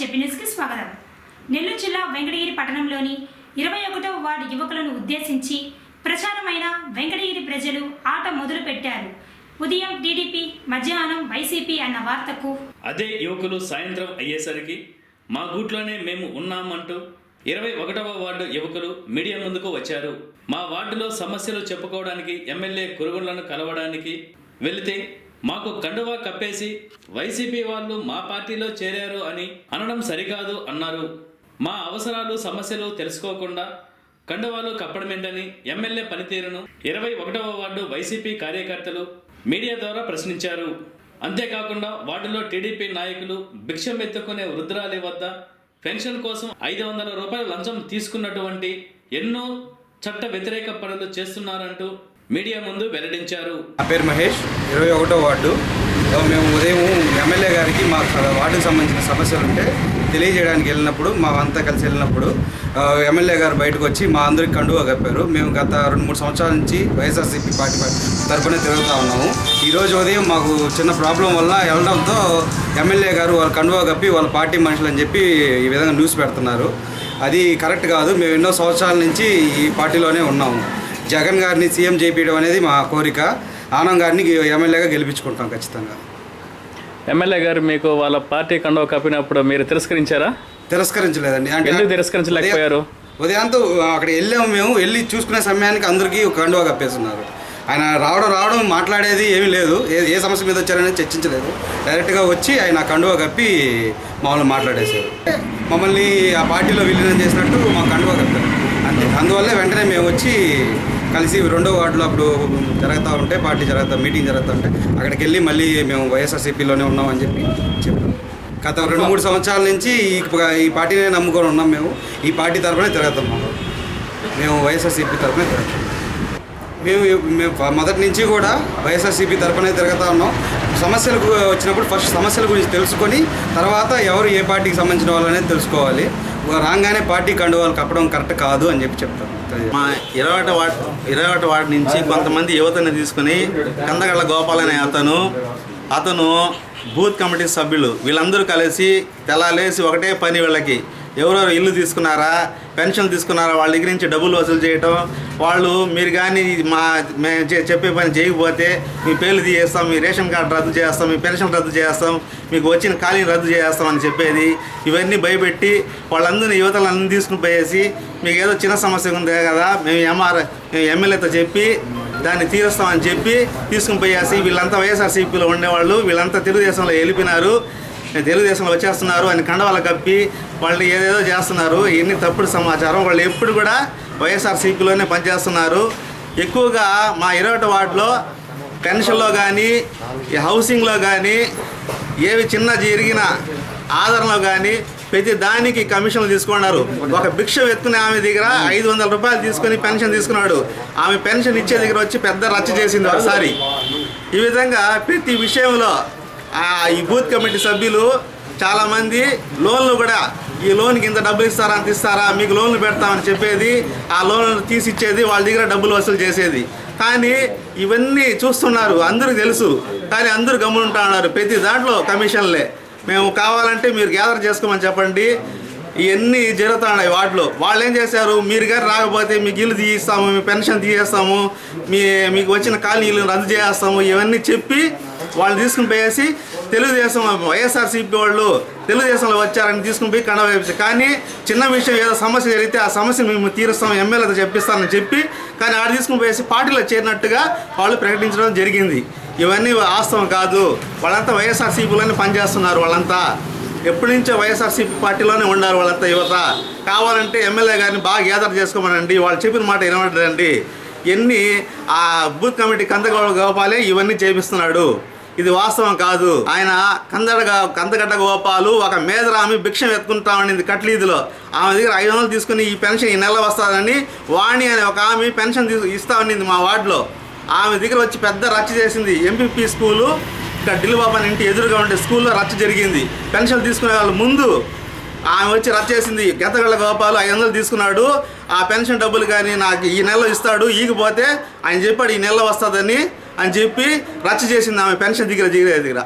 చెప్పి స్వాగతం. నెల్లూరు జిల్లా వెంకటగిరి పట్టణంలోని ఇరవై ఒకటవ వార్డు యువకులను ఉద్దేశించి ప్రచారమైన వెంకటగిరి ప్రజలు ఆట మొదలు పెట్టారు. ఉదయం టీడీపీ మధ్యాహ్నం వైసీపీ అన్న వార్తకు అదే యువకులు సాయంత్రం అయ్యేసరికి మా గూట్లోనే మేము ఉన్నామంటూ ఇరవై ఒకటవ వార్డు యువకులు మీడియా ముందుకు వచ్చారు. మా వార్డులో సమస్యలు చెప్పుకోవడానికి ఎమ్మెల్యే కురుగుళ్ళను కలవడానికి వెళితే మాకు కండువా కప్పేసి వైసీపీ వాళ్ళు మా పార్టీలో చేరారు అని అనడం సరికాదు అన్నారు. మా అవసరాలు సమస్యలు తెలుసుకోకుండా కండువాలు కప్పడమేంటని ఎమ్మెల్యే పనితీరును ఇరవై ఒకటవ వార్డు వైసీపీ కార్యకర్తలు మీడియా ద్వారా ప్రశ్నించారు. అంతేకాకుండా వార్డులో టీడీపీ నాయకులు భిక్షం ఎత్తుకునే వృద్ధురాలి వద్ద పెన్షన్ కోసం ఐదు వందల రూపాయల లంచం తీసుకున్నటువంటి ఎన్నో చట్ట వ్యతిరేక పనులు చేస్తున్నారంటూ మీడియా ముందు వెల్లడించారు. నా పేరు మహేష్ ఇరవై ఒకటో వార్డు. మేము ఉదయం ఎమ్మెల్యే గారికి మా వార్డుకు సంబంధించిన సమస్యలు ఉంటే తెలియజేయడానికి వెళ్ళినప్పుడు మా అంతా కలిసి వెళ్ళినప్పుడు ఎమ్మెల్యే గారు బయటకు వచ్చి మా అందరికి కండువా కప్పారు. మేము గత రెండు మూడు సంవత్సరాల నుంచి వైఎస్ఆర్సీపీ పార్టీ తరఫున తిరుగుతూ ఉన్నాము. ఈరోజు ఉదయం మాకు చిన్న ప్రాబ్లం వల్ల వెళ్ళడంతో ఎమ్మెల్యే గారు వాళ్ళ కండువా కప్పి వాళ్ళ పార్టీ మనుషులు అని చెప్పి ఈ విధంగా న్యూస్ పెడుతున్నారు. అది కరెక్ట్ కాదు. మేము ఎన్నో సంవత్సరాల నుంచి ఈ పార్టీలోనే ఉన్నాము. జగన్ గారిని సీఎం చేయించడం అనేది మా కోరిక. ఆనంద్ గారిని ఎమ్మెల్యేగా గెలిపించుకుంటాం ఖచ్చితంగా. ఎమ్మెల్యే గారు మీకు వాళ్ళ పార్టీ కండవ కప్పినప్పుడు మీరు తిరస్కరించారా? తిరస్కరించలేదండి. ఎందుకు తిరస్కరించలేకపోయారు? ఉదయం- ఉదయంతో అక్కడ వెళ్ళాము మేము వెళ్ళి చూసుకునే సమయానికి అందరికీ ఒక కండువా కప్పేస్తున్నారు ఆయన రావడం రావడం మాట్లాడేది ఏమీ లేదు. ఏ ఏ సమస్య మీద వచ్చారనేది చర్చించలేదు. డైరెక్ట్గా వచ్చి ఆయన కండువా కప్పి మామూలు మాట్లాడేశారు. మమ్మల్ని ఆ పార్టీలో విలీనం చేసినట్టు మా కండువా కప్పారు. అంతే. అందువల్లే వెంటనే మేము వచ్చి కలిసి రెండో వార్డులో అప్పుడు జరుగుతూ ఉంటే పార్టీ జరుగుతా మీటింగ్ జరుగుతూ ఉంటే అక్కడికి వెళ్ళి మళ్ళీ మేము వైఎస్ఆర్సీపీలోనే ఉన్నామని చెప్పి చెప్పాం. గత రెండు మూడు సంవత్సరాల నుంచి ఈ ఈ పార్టీనే నమ్ముకొని ఉన్నాం మేము. ఈ పార్టీ తరఫునే తిరుగుతాం మేము. మేము వైఎస్ఆర్సీపీ తరఫునే తిరుగుతాం. మేము మేము మొదటి నుంచి కూడా వైఎస్ఆర్సీపీ తరఫునే తిరుగుతూ ఉన్నాం. సమస్యలు వచ్చినప్పుడు ఫస్ట్ సమస్యల గురించి తెలుసుకొని తర్వాత ఎవరు ఏ పార్టీకి సంబంధించిన వాళ్ళు అనేది తెలుసుకోవాలి. రాగానే పార్టీ కండువాలు కప్పడం కరెక్ట్ కాదు అని చెప్పి చెప్తాను మా ఇరవై ఒకటి ఇరవై ఒకటి వార్డు నుంచి కొంతమంది యువతని తీసుకుని కందగళ్ళ గోపాల్ అనే అతను అతను బూత్ కమిటీ సభ్యులు. వీళ్ళందరూ కలిసి తెల్లాలేసి ఒకటే పని వీళ్ళకి. ఎవరెవరు ఇల్లు తీసుకున్నారా పెన్షన్ తీసుకున్నారా వాళ్ళ దగ్గర నుంచి డబ్బులు వసూలు చేయటం వాళ్ళు మీరు కానీ మా మేము చెప్పే పని చేయకపోతే మీ పేర్లు తీయేస్తాం మీ రేషన్ కార్డు రద్దు చేస్తాం మీ పెన్షన్ రద్దు చేస్తాం మీకు వచ్చిన ఖాళీని రద్దు చేస్తాం అని చెప్పేది. ఇవన్నీ భయపెట్టి వాళ్ళందరినీ యువతలందరినీ తీసుకుని పోయేసి మీకు ఏదో చిన్న సమస్య ఉంది కదా మేము ఎంఆర్ ఎమ్మెల్యేతో చెప్పి దాన్ని తీరుస్తామని చెప్పి తీసుకుని పోయేసి వీళ్ళంతా వైఎస్ఆర్సీపీలో ఉండేవాళ్ళు వీళ్ళంతా తెలుగుదేశంలో వెళ్ళిపోయినారు తెలుగుదేశంలో వచ్చేస్తున్నారు అని కండవాళ్ళ కప్పి వాళ్ళు ఏదేదో చేస్తున్నారు. ఇన్ని తప్పుడు సమాచారం. వాళ్ళు ఎప్పుడు కూడా వైఎస్ఆర్సీపీలోనే పనిచేస్తున్నారు. ఎక్కువగా మా ఇరవై వార్డులో పెన్షన్లో కానీ ఈ హౌసింగ్లో కానీ ఏవి చిన్న జరిగిన ఆదరణలో కానీ ప్రతి దానికి కమిషన్లు తీసుకున్నారు. ఒక భిక్ష ఎత్తుకునే ఆమె దగ్గర ఐదు వందల రూపాయలు తీసుకొని పెన్షన్ తీసుకున్నాడు. ఆమె పెన్షన్ ఇచ్చే దగ్గర వచ్చి పెద్ద రచ్చ చేసింది ఒకసారి. ఈ విధంగా ప్రతి విషయంలో ఈ బూత్ కమిటీ సభ్యులు చాలామంది లోన్లు కూడా ఈ లోన్కి ఇంత డబ్బులు ఇస్తారా అంత ఇస్తారా మీకు లోన్లు పెడతామని చెప్పేది ఆ లోన్లు తీసి ఇచ్చేది వాళ్ళ దగ్గర డబ్బులు వసూలు చేసేది. కానీ ఇవన్నీ చూస్తున్నారు అందరికి తెలుసు. కానీ అందరూ గమ్మునుంటా ఉన్నారు ప్రతి దాంట్లో కమిషన్లే. మేము కావాలంటే మీరు గ్యాదర్ చేసుకోమని చెప్పండి. ఇవన్నీ జరుగుతున్నాయి వాటిలో. వాళ్ళు ఏం చేశారు? మీరు గారు రాకపోతే మీకు ఇల్లు తీయిస్తాము మీ పెన్షన్ తీసేస్తాము మీ మీకు వచ్చిన ఖాళీలు రద్దు చేస్తాము ఇవన్నీ చెప్పి వాళ్ళు తీసుకుని పోయేసి తెలుగుదేశం వైఎస్ఆర్సీపీ వాళ్ళు తెలుగుదేశంలో వచ్చారని తీసుకుని పోయి కండ కానీ చిన్న విషయం ఏదో సమస్య జరిగితే ఆ సమస్య మేము తీరుస్తాం ఎమ్మెల్యేతో చెప్పిస్తామని చెప్పి కానీ ఆడ తీసుకుని పోయేసి పార్టీలో చేరినట్టుగా వాళ్ళు ప్రకటించడం జరిగింది. ఇవన్నీ వాస్తవం కాదు. వాళ్ళంతా వైఎస్ఆర్సీపీలోనే పనిచేస్తున్నారు వాళ్ళంతా. ఎప్పటి నుంచో వైఎస్ఆర్సీపీ పార్టీలోనే ఉన్నారు వాళ్ళంతా యువత. కావాలంటే ఎమ్మెల్యే గారిని బాగా గ్యాదర్ చేసుకోమనండి. వాళ్ళు చెప్పిన మాట వినమంటారండి ఎన్ని ఆ బూత్ కమిటీ కందగౌడ గోపాలే ఇవన్నీ చేపిస్తున్నాడు. ఇది వాస్తవం కాదు. ఆయన కందడగా కందగడ్డ గోపాలు ఒక మేదరామి భిక్షం ఎత్తుకుంటా ఉండింది కట్లీదిలో. ఆమె దగ్గర ఐదు వందలు తీసుకుని ఈ పెన్షన్ ఈ నెల వస్తుందని వాణి అనే ఒక ఆమె పెన్షన్ తీసు ఇస్తా ఉండింది మా వార్డులో. ఆమె దగ్గర వచ్చి పెద్ద రచ్చ చేసింది. ఎంపీపీ స్కూలు ఇక్కడ ఢిల్లీబాబు ఇంటి ఎదురుగా ఉండే స్కూల్లో రచ్చ జరిగింది. పెన్షన్ తీసుకునే వాళ్ళు ముందు ఆమె వచ్చి రచ్చ చేసింది. గెతగళ్ళ గోపాలు ఐదు వందలు తీసుకున్నాడు. ఆ పెన్షన్ డబ్బులు కానీ నాకు ఈ నెలలో ఇస్తాడు ఈగిపోతే ఆయన చెప్పాడు ఈ నెలలో వస్తుందని. అని చెప్పి రచ్చ చేసింది ఆమె పెన్షన్ దగ్గర దగ్గర దగ్గర.